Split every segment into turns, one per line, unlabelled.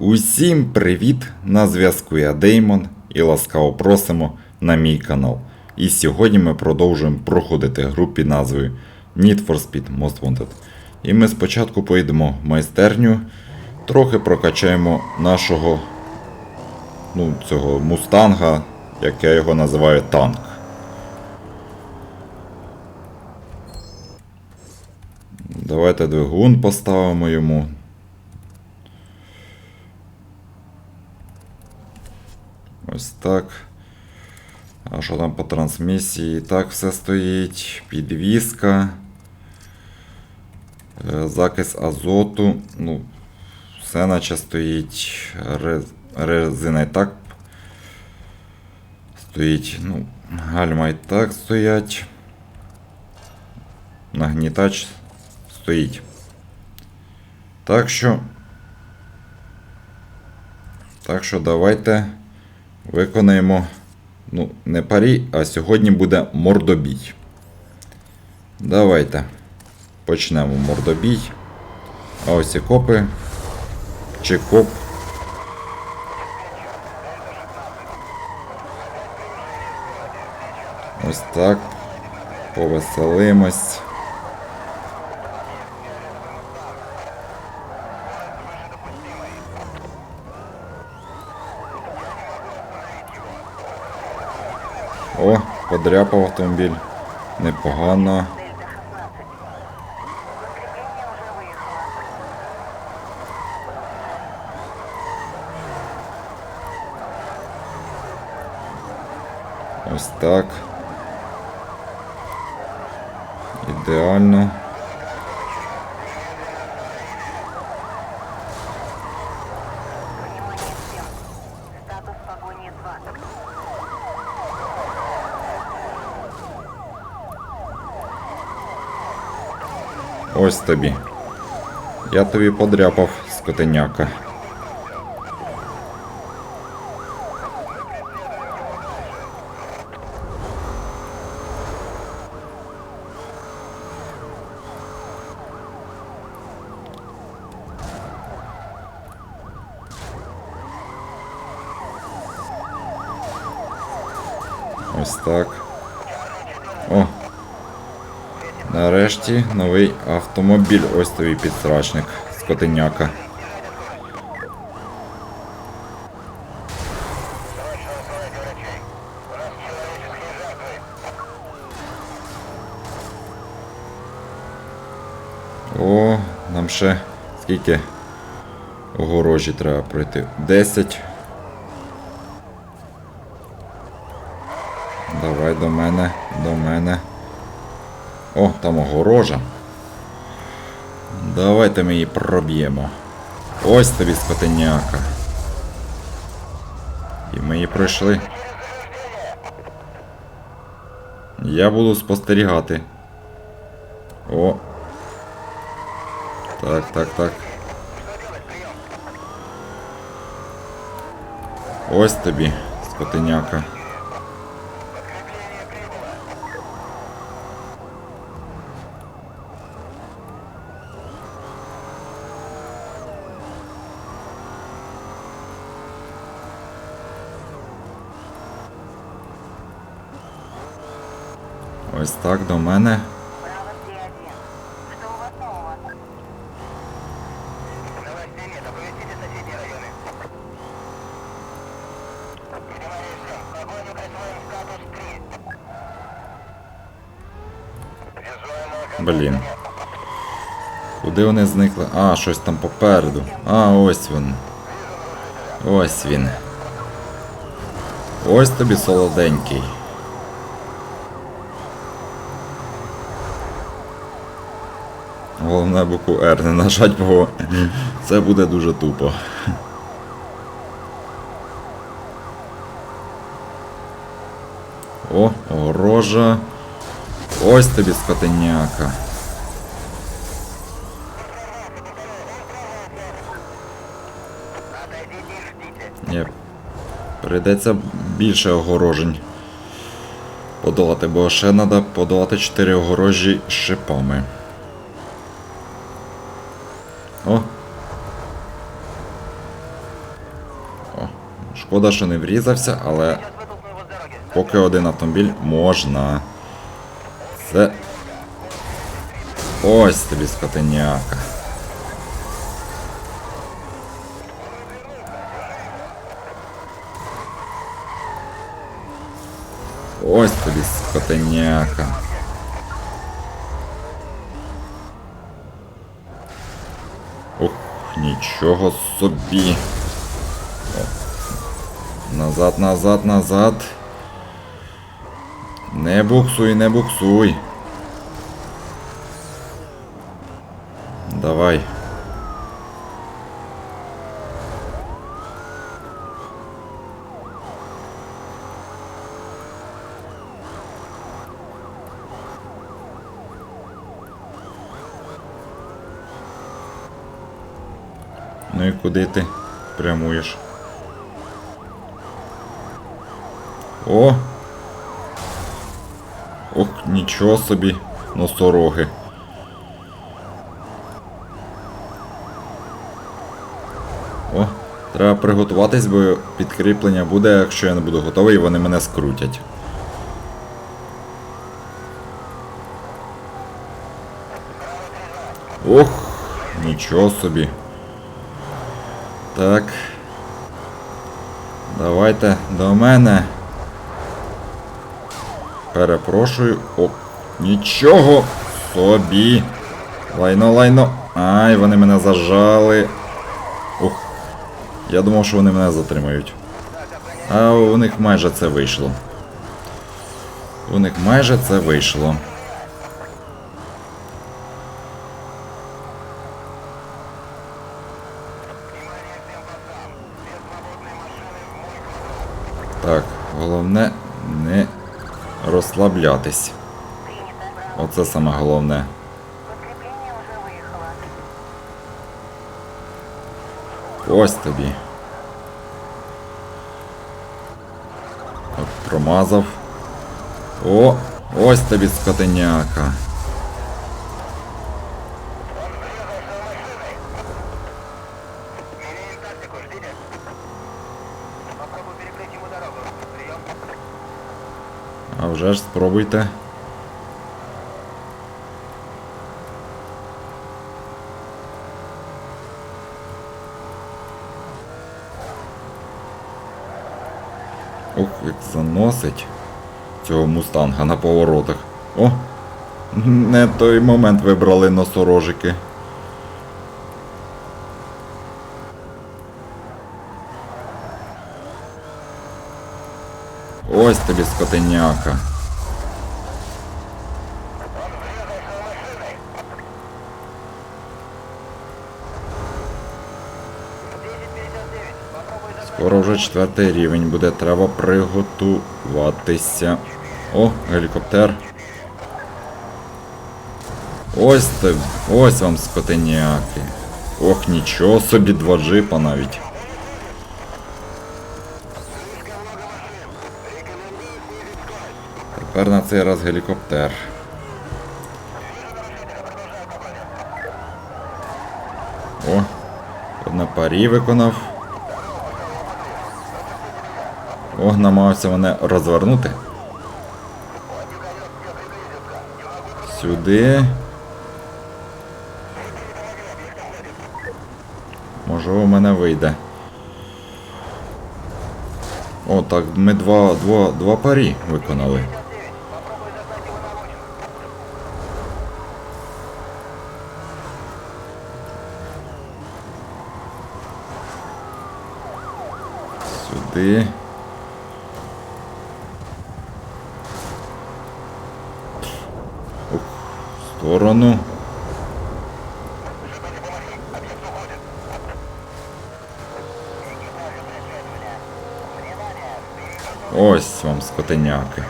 Усім привіт! На зв'язку я Деймон і ласкаво просимо на мій канал. І сьогодні ми продовжуємо проходити гру під назвою Need for Speed Most Wanted. І ми спочатку поїдемо в майстерню, трохи прокачаємо нашого ну, цього мустанга, як я його називаю танк. Давайте двигун поставимо йому. Ось так. А що там по трансмісії? Так все стоїть. Підвізка. Е, Закис азоту. Ну, все наче стоїть. Резина і так. Стоїть. Ну, гальма і так стоять. Нагнітач стоїть. Так що. Так що давайте виконаємо. Ну, не парі, а сьогодні буде мордобій. Давайте почнемо мордобій. А ось і копи. Чи коп. Ось так. Повеселимось. О, подряпав автомобіль. Непогано. Ось так. Ідеально. Ось тобі. Я тобі подряпав, скотеняка. Ось так. О, Нарешті новий автомобіль. Ось тобі підсрачник. Скотиняка. О, нам ще скільки огорожі треба пройти? 10. Давай до мене, до мене. О, там огорожа. Давайте ми її проб'ємо. Ось тобі скотиняка. І ми її пройшли. Я буду спостерігати. О. Так, так, так. Ось тобі, скотиняка.
Присвоим статус 3. Визуально
Блін. Куди вони зникли? А, щось там попереду. А, ось він. Ось він. Ось тобі солоденький. Головне букву R не нажать, бо це буде дуже тупо. О, огорожа. Ось тобі скотиняка. Ні. Прийдеться більше огорожень подолати, бо ще треба подолати 4 огорожі шипами. О! Шкода, що не врізався, але поки один автомобіль можна. Це. Ось тобі скотиняка. Ось тобі скотиняка. Ух, нічого собі. Назад, назад, назад. Не буксуй, не буксуй. Давай. Ну і куди ти прямуєш? О! Ох, нічого собі, носороги. О, треба приготуватись, бо підкріплення буде, якщо я не буду готовий, вони мене скрутять. Ох, нічого собі. Так. Давайте до мене. Перепрошую. О, нічого собі. Лайно, лайно. Ай, вони мене зажали. Ух. Я думав, що вони мене затримають. А у них майже це вийшло. У них майже це вийшло. Так, головне не розслаблятись. Оце саме головне. Ось тобі. От промазав. О, ось тобі скотиняка. А вже ж спробуйте. Ох, як заносить цього мустанга на поворотах. О! Не той момент вибрали носорожики. Ось тобі скотиняка. Скоро вже четвертий рівень буде, треба приготуватися. О, гелікоптер. Ось ти, ось вам скотиняки. Ох, нічого собі, два джипа навіть. Тепер на цей раз гелікоптер. О, одна парі виконав. О, намагався мене розвернути. Сюди. Може у мене вийде. О, так, ми два, два, два парі виконали. Сюди. Ух, в сторону. Ось вам скотиняки.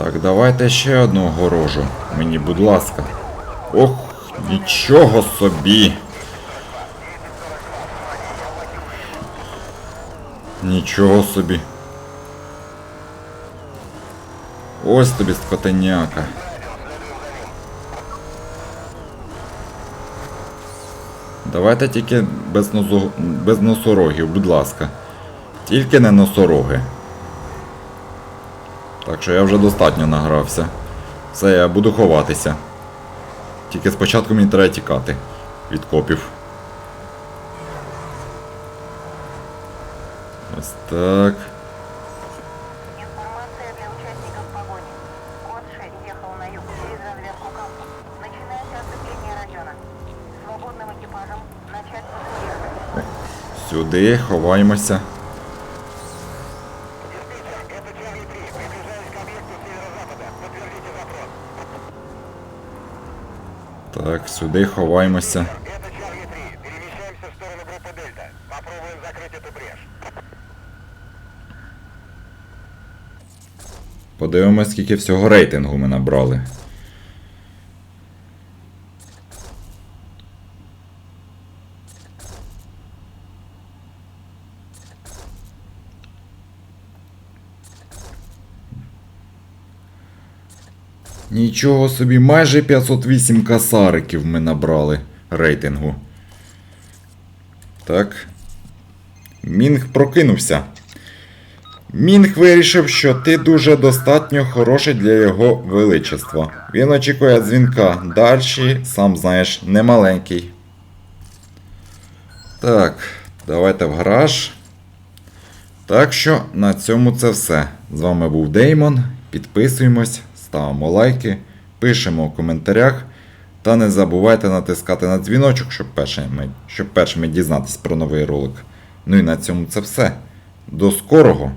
Так, давайте ще одну огорожу. Мені, будь ласка. Ох, нічого собі. Нічого собі. Ось тобі скотеняка. Давайте тільки без, носу... без носорогів, будь ласка. Тільки не носороги. Так що я вже достатньо награвся. Все, я буду ховатися. Тільки спочатку мені треба тікати від копів. Ось так.
Информация для участников погони. Котше ехал на юг через разведку кампус. Начинается оцепление района. Свободным экипажам начать патрулирование.
Сюди ховаємося.
Эту ховаємося.
Подивимось, скільки всього рейтингу ми набрали. Нічого собі, майже 508 касариків ми набрали рейтингу. Так. Мінг прокинувся. Мінг вирішив, що ти дуже достатньо хороший для його величества. Він очікує дзвінка. Дальші, сам знаєш, не маленький. Так, давайте в гараж. Так що на цьому це все. З вами був Деймон. Підписуємось, ставимо лайки, пишемо в коментарях. Та не забувайте натискати на дзвіночок, щоб першими, щоб першими дізнатись про новий ролик. Ну і на цьому це все. До скорого!